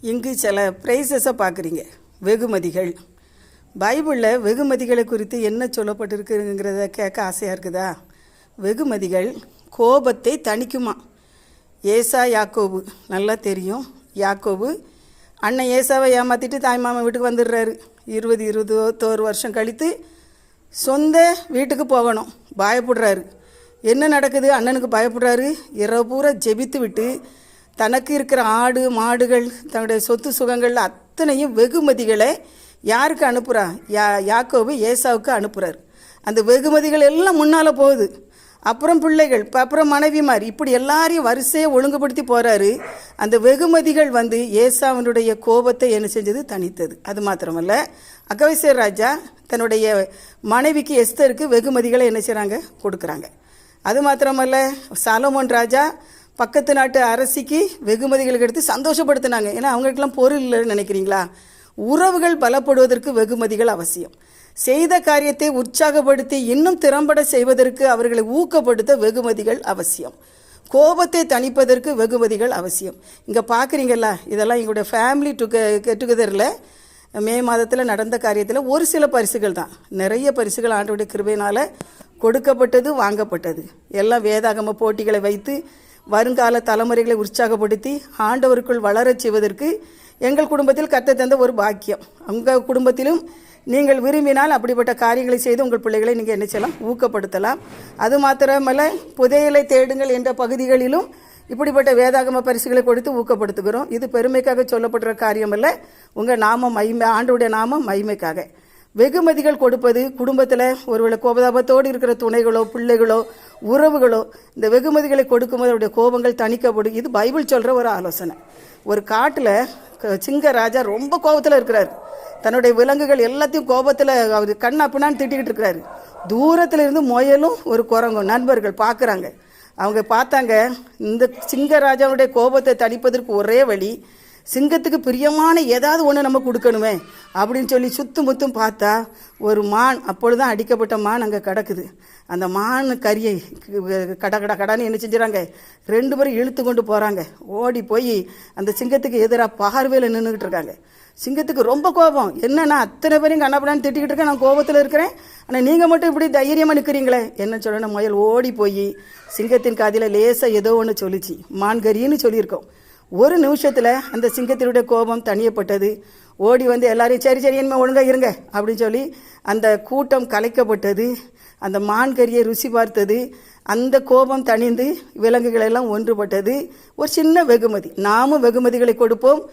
இங்கு சில ப்ரைஸஸை பார்க்குறீங்க. வெகுமதிகள். பைபிளில் வெகுமதிகளை குறித்து என்ன சொல்லப்பட்டிருக்குங்கிறத கேட்க ஆசையாக இருக்குதா? வெகுமதிகள் கோபத்தை தணிக்குமா? ஏசா யாக்கோபு. நல்லா தெரியும். யாக்கோபு அண்ணன் ஏசாவை ஏமாற்றிட்டு தாய் வீட்டுக்கு வந்துடுறாரு. இருபது இருபத்தோரு வருஷம் கழித்து சொந்த வீட்டுக்கு போகணும். பயப்படுறாரு. என்ன நடக்குது? அண்ணனுக்கு பயப்படுறாரு. இரவு பூரா ஜெபித்து விட்டு தனக்கு இருக்கிற ஆடு மாடுகள் தன்னுடைய சொத்து சுகங்கள் அத்தனையும் வெகுமதிகளை யாருக்கு அனுப்புகிறா யா யாக்கோவு ஏசாவுக்கு அனுப்புகிறார் அந்த வெகுமதிகள் எல்லாம் முன்னால் போகுது. அப்புறம் பிள்ளைகள் இப்போ அப்புறம் மனைவிமார் இப்படி எல்லாரையும் வரிசையை ஒழுங்குபடுத்தி போகிறாரு அந்த வெகுமதிகள் வந்து ஏசாவினுடைய கோபத்தை என்ன செஞ்சது? தனித்தது அது மாத்திரமல்ல. அகவைசர் ராஜா தன்னுடைய மனைவிக்கு எஸ்தருக்கு வெகுமதிகளை என்ன செய்கிறாங்க கொடுக்குறாங்க. அது மாத்திரமல்ல சாலமோன் ராஜா பக்கத்து நாட்டு அரசிக்கு வெகுமதிகளுக்கு எடுத்து சந்தோஷப்படுத்தினாங்க. ஏன்னா அவங்களுக்கெல்லாம் பொருள் இல்லைன்னு நினைக்கிறீங்களா? உறவுகள் பலப்படுவதற்கு வெகுமதிகள் அவசியம். செய்த காரியத்தை உற்சாகப்படுத்தி இன்னும் திறம்பட செய்வதற்கு அவர்களை ஊக்கப்படுத்த வெகுமதிகள் அவசியம். கோபத்தை தணிப்பதற்கு வெகுமதிகள் அவசியம். இங்கே பார்க்குறீங்களா இதெல்லாம் எங்களுடைய ஃபேமிலி டுகெ கெட் டுகெதரில் மே மாதத்தில் நடந்த காரியத்தில் ஒரு சில பரிசுகள் தான். நிறைய பரிசுகள் ஆண்டோடைய கிருபையினால் கொடுக்கப்பட்டது வாங்கப்பட்டது. எல்லாம் வேதாகம போட்டிகளை வைத்து வருங்கால தலைமுறைகளை உற்சாகப்படுத்தி ஆண்டவருக்குள் வளரச் செய்வதற்கு எங்கள் குடும்பத்தில் கத்த தந்த ஒரு பாக்கியம். உங்கள் குடும்பத்திலும் நீங்கள் விரும்பினால் அப்படிப்பட்ட காரியங்களை செய்து உங்கள் பிள்ளைகளை நீங்கள் என்ன செய்யலாம்? ஊக்கப்படுத்தலாம். அது மாத்திரமல்ல புதையலை தேடுங்கள் என்ற பகுதிகளிலும் இப்படிப்பட்ட வேதாகம பரிசுகளை கொடுத்து ஊக்கப்படுத்துகிறோம். இது பெருமைக்காக சொல்லப்படுற காரியம் அல்ல உங்கள் நாமம் மகிமை ஆண்டோடைய நாமம் மகிமைக்காக. வெகுமதிகள் கொடுப்பது குடும்பத்தில் ஒருவேளை கோபதாபத்தோடு இருக்கிற துணைகளோ பிள்ளைகளோ உறவுகளோ இந்த வெகுமதிகளை கொடுக்கும்போது அவருடைய கோபங்கள் தணிக்கப்படும். இது பைபிள் சொல்கிற ஒரு ஆலோசனை. ஒரு காட்டில் சிங்க ராஜா ரொம்ப கோபத்தில் இருக்கிறார். தன்னுடைய விலங்குகள் எல்லாத்தையும் கோபத்தில் அவர் கண் அப்படின்னான்னு திட்டிக்கிட்டு இருக்கிறாரு. தூரத்தில் இருந்து முயலும் ஒரு குரங்கும் நண்பர்கள் பார்க்குறாங்க அவங்க பார்த்தாங்க இந்த சிங்கராஜாவுடைய கோபத்தை தணிப்பதற்கு ஒரே வழி சிங்கத்துக்கு பிரியமான ஏதாவது ஒன்று நம்ம கொடுக்கணுமே அப்படின்னு சொல்லி சுத்தும் முத்தும் பார்த்தா ஒரு மான் அப்பொழுதுதான் அடிக்கப்பட்ட மான் அங்கே கிடக்குது. அந்த மான் கரியை கட கட கடான்னு என்ன செஞ்சுறாங்க? ரெண்டு பேரும் இழுத்து கொண்டு போகிறாங்க ஓடி போய் அந்த சிங்கத்துக்கு எதிராக பார்வையில் நின்றுக்கிட்டு இருக்காங்க. சிங்கத்துக்கு ரொம்ப கோபம். என்னன்னா அத்தனை பேரையும் கண்ணப்படான்னு திட்டிக்கிட்டு இருக்கேன் நான் கோபத்தில் இருக்கிறேன். ஆனால் நீங்கள் மட்டும் இப்படி தைரியமாக நிற்கிறீங்களே என்ன சொல்லணும் முயல் ஓடி போய் சிங்கத்தின் காதில் லேசாக ஏதோ ஒன்று சொல்லிச்சு. மான்கரின்னு சொல்லியிருக்கோம். ஒரு நிமிஷத்தில் அந்த சிங்கத்தினுடைய கோபம் தணியப்பட்டது. ஓடி வந்து எல்லாரையும் சரி சரி இனிமேல் ஒழுங்காக இருங்க அப்படின்னு சொல்லி அந்த கூட்டம் கலைக்கப்பட்டது. அந்த மான்கரியை ருசி பார்த்தது. அந்த கோபம் தணிந்து விலங்குகளெல்லாம் ஒன்றுபட்டது. ஒரு சின்ன வெகுமதி. நாமும் வெகுமதிகளை கொடுப்போம்.